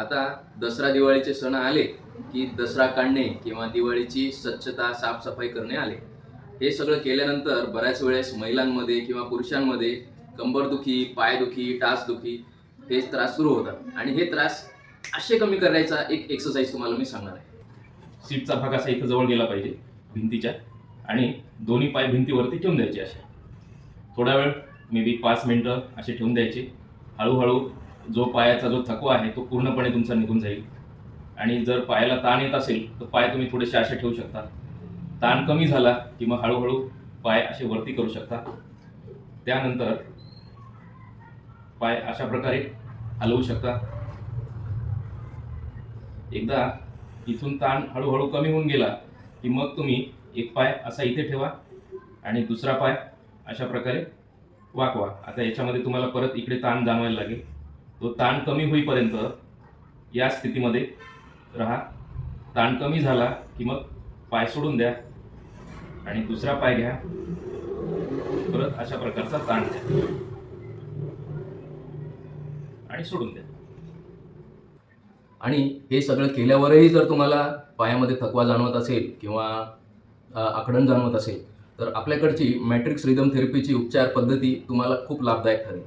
आता दसरा दिवाळीचे सण आले की दसरा काढणे किंवा दिवाळीची स्वच्छता साफसफाई करणे आले. हे सगळं केल्यानंतर बऱ्याच वेळेस महिलांमध्ये किंवा पुरुषांमध्ये कंबरदुखी पायदुखी टासदुखी हे त्रास सुरू होतात. आणि हे त्रास असे कमी करायचा एक एक्सरसाइज तुम्हाला मी सांगणार आहे. सीटचा भाग असा इथं जवळ गेला पाहिजे भिंतीच्या. आणि दोन्ही पाय भिंतीवरती ठेवून द्यायचे असे. थोडा वेळ मे बी पाच मिनटं असे ठेवून द्यायचे. हळूहळू जो पायाचा जो थकवा आहे तो पूर्णपणे तुमचा निघून जाईल. आणि जर पायाला ताण येत असेल तर पाय तुम्ही थोडेसे असे ठेवू शकता. ताण कमी झाला की मग हळूहळू पाय असे वरती करू शकता. त्यानंतर पाय अशा प्रकारे हलवू शकता. एकदा इथून ताण हळूहळू कमी होऊन गेला की मग तुम्ही एक पाय असा इथे ठेवा आणि दुसरा पाय अशा प्रकारे वाकवा. आता याच्यामध्ये तुम्हाला परत इकडे ताण जाणवायला लागेल. तो ताण कमी होईपर्यंत या स्थितीमध्ये राहा. ताण कमी झाला की मग पाय सोडून द्या आणि दुसरा पाय घ्या. परत अशा प्रकारचा ताण द्या आणि सोडून द्या. आणि हे सगळं केल्यावरही जर तुम्हाला पायामध्ये थकवा जाणवत असेल किंवा आकडण जाणवत असेल तर आपल्याकडची मॅट्रिक्स रिदम थेरपीची उपचार पद्धती तुम्हाला खूप लाभदायक ठरेल.